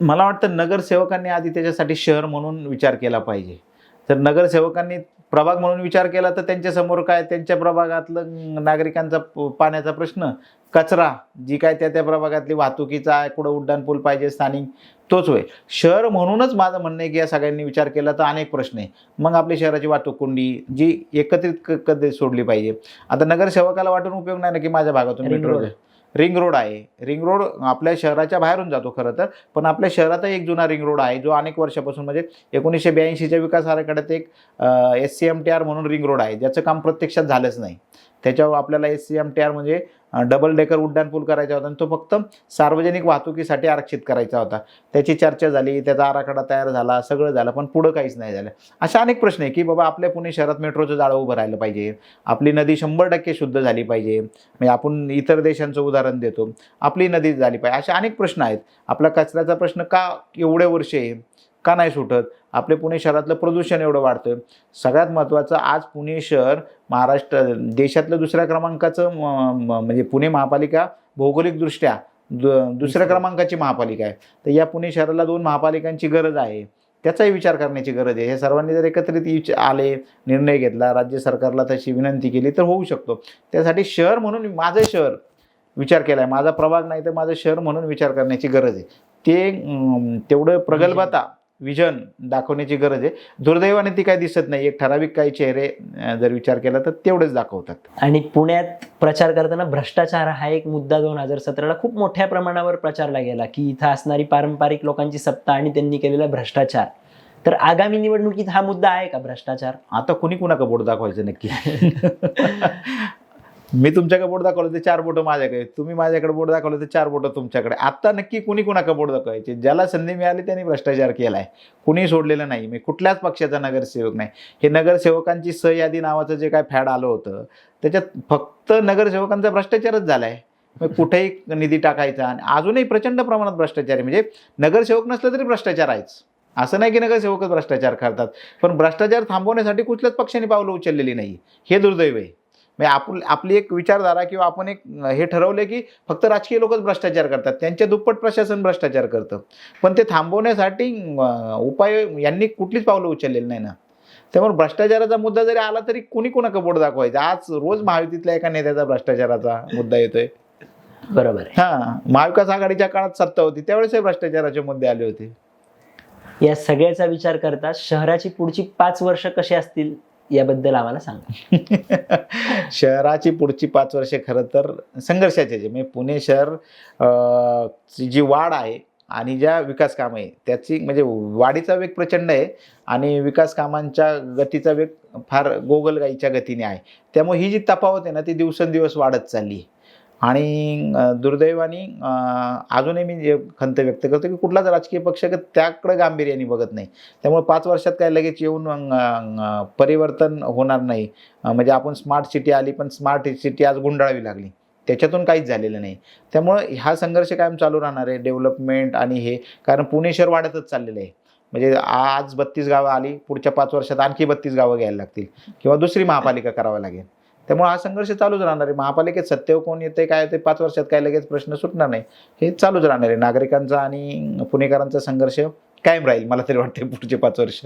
मला वाटतं नगरसेवकांनी आधी त्याच्यासाठी शहर म्हणून विचार केला पाहिजे. तर नगरसेवकांनी प्रभाग म्हणून विचार केला तर त्यांच्यासमोर काय? त्यांच्या प्रभागातलं नागरिकांचा पाण्याचा प्रश्न कचरा जी काय त्या त्या प्रभागातली वाहतुकीचा आहे कुठं उड्डाणपूल पाहिजे स्थानिक तोच होय. शहर म्हणूनच माझं म्हणणं आहे की या सगळ्यांनी विचार केला तर अनेक प्रश्न आहे. मग आपली शहराची वाहतूक कोंडी जी एकत्रित कधी सोडली पाहिजे. आता नगरसेवकाला वाटून उपयोग नाही ना की माझ्या भागातून मेट्रो. रिंग रोड आहे. रिंग रोड आपल्या शहराच्या बाहेरून जातो खरं तर. पण आपल्या शहरातही एक जुना रिंग रोड आहे जो अनेक वर्षापासून म्हणजे एकोणीसशे ब्याऐंशीच्या विकास आराखड्यात एक S C M T R म्हणून रिंग रोड आहे. ज्याचं काम प्रत्यक्षात झालंच नाही. त्याच्यावर आपल्याला S C M T R म्हणजे डबल डेकर उड्डाणपूल करायचा होता आणि तो फक्त सार्वजनिक वाहतुकीसाठी आरक्षित करायचा होता. त्याची चर्चा झाली त्याचा आराखडा तयार झाला सगळं झालं पण पुढं काहीच नाही झालं. अशा अनेक प्रश्न आहे की बाबा आपल्या पुणे शहरात मेट्रोचं जाळं उभं राहिलं पाहिजे. आपली नदी शंभर टक्के शुद्ध झाली पाहिजे. म्हणजे आपण इतर देशांचं उदाहरण देतो. आपली नदी झाली पाहिजे. असे अनेक प्रश्न आहेत. आपला कचऱ्याचा प्रश्न का एवढे वर्ष आहे? का नाही सुटत? आपले पुणे शहरातलं प्रदूषण एवढं वाढतं सगळ्यात महत्त्वाचं आज पुणे शहर महाराष्ट्र देशातलं दुसऱ्या क्रमांकाचं म्हणजे पुणे महापालिका भौगोलिकदृष्ट्या दु दुसऱ्या क्रमांकाची महापालिका आहे. तर या पुणे शहराला दोन महापालिकांची गरज आहे. त्याचाही विचार करण्याची गरज आहे. हे सर्वांनी जर एकत्रित आले निर्णय घेतला राज्य सरकारला तशी विनंती केली तर होऊ शकतो. त्यासाठी शहर म्हणून माझं शहर विचार केला आहे माझा प्रभाग नाही तर माझं शहर म्हणून विचार करण्याची गरज आहे. ते तेवढं प्रगल्भता विजन दाखवण्याची गरज आहे. दुर्दैवाने ती काय दिसत नाही. एक ठराविक काही चेहरे जर विचार केला तर तेवढेच दाखवतात. आणि पुण्यात प्रचार करताना भ्रष्टाचार हा एक मुद्दा दोन हजार सतराला खूप मोठ्या प्रमाणावर प्रचारला गेला की इथं असणारी पारंपरिक लोकांची सत्ता आणि त्यांनी केलेला भ्रष्टाचार. तर आगामी निवडणुकीत हा मुद्दा आहे का भ्रष्टाचार? आता कुणी कुणाकडे बोट दाखवायचं नक्की? मी तुमच्याकडे बोट दाखवलं ते चार बोटं माझ्याकडे. तुम्ही माझ्याकडे बोट दाखवलं तर चार बोटं तुमच्याकडे. आत्ता नक्की कुणी कुणाकडे बोट दाखवायचे? ज्याला संधी मिळाली त्यांनी भ्रष्टाचार केला आहे कुणी सोडलेलं नाही. मी कुठल्याच पक्षाचा नगरसेवक नाही. हे नगरसेवकांची सहयादी नावाचं जे काय फॅड आलं होतं त्याच्यात फक्त नगरसेवकांचा भ्रष्टाचारच झाला आहे मग कुठेही निधी टाकायचा आणि अजूनही प्रचंड प्रमाणात भ्रष्टाचार आहे. म्हणजे नगरसेवक नसलं तरी भ्रष्टाचार आहेच. असं नाही की नगरसेवकच भ्रष्टाचार करतात. पण भ्रष्टाचार थांबवण्यासाठी कुठल्याच पक्षाने पावलं उचललेली नाही. हे दुर्दैव आहे. म्हणजे आपण आपली एक विचारधारा किंवा आपण एक हे ठरवलं की फक्त राजकीय लोकच भ्रष्टाचार करतात. त्यांच्या दुप्पट प्रशासन भ्रष्टाचार करतं. पण ते थांबवण्यासाठी उपाय यांनी कुठलीच पावलं उचललेली नाही ना. त्यामुळे भ्रष्टाचाराचा मुद्दा जरी आला तरी कुणी कुणाकडे बोट दाखवायचा? आज रोज महायुतीतल्या एका नेत्याचा भ्रष्टाचाराचा मुद्दा येतोय. बरोबर हा महाविकास आघाडीच्या काळात सत्ता होती. त्यावेळेस भ्रष्टाचाराचे मुद्दे आले होते. या सगळ्याचा विचार करता शहराची पुढची पाच वर्ष कशी असतील? याबद्दल आम्हाला सांगा. शहराची पुढची पाच वर्षे खरं तर संघर्षाचे म्हणजे पुणे शहर ची जी वाढ आहे आणि ज्या विकास कामं आहे त्याची म्हणजे वाढीचा वेग प्रचंड आहे आणि विकास कामांच्या गतीचा वेग फार गोगलगाईच्या गतीने आहे. त्यामुळे ही जी तफावत आहे ना ती दिवसेंदिवस वाढत चालली आहे. आणि दुर्दैवाने अजूनही मी जे खंत व्यक्त करतो की कुठलाच राजकीय पक्ष त्याकडं त्याकडे गांभीर्याने बघत नाही. त्यामुळे पाच वर्षात काय लगेच येऊन परिवर्तन होणार नाही. म्हणजे आपण स्मार्ट सिटी आली पण स्मार्ट सिटी आज गुंडाळावी लागली. त्याच्यातून काहीच झालेलं नाही. त्यामुळं हा संघर्ष कायम चालू राहणार आहे. डेव्हलपमेंट आणि हे कारण पुणे शहर वाढतच चाललेलं आहे. म्हणजे आज बत्तीस गावं आली पुढच्या पाच वर्षात आणखी बत्तीस गावं घ्यायला लागतील. किंवा दुसरी महापालिका करावं लागेल. त्यामुळे हा संघर्ष चालूच राहणार आहे. महापालिकेत सत्तेवर कोण येते काय ते पाच वर्षात काय लगेच प्रश्न सुटणार नाही. हे चालूच राहणार आहे. नागरिकांचा आणि पुणेकरांचा संघर्ष कायम राहील मला तरी वाटते पुढचे पाच वर्ष.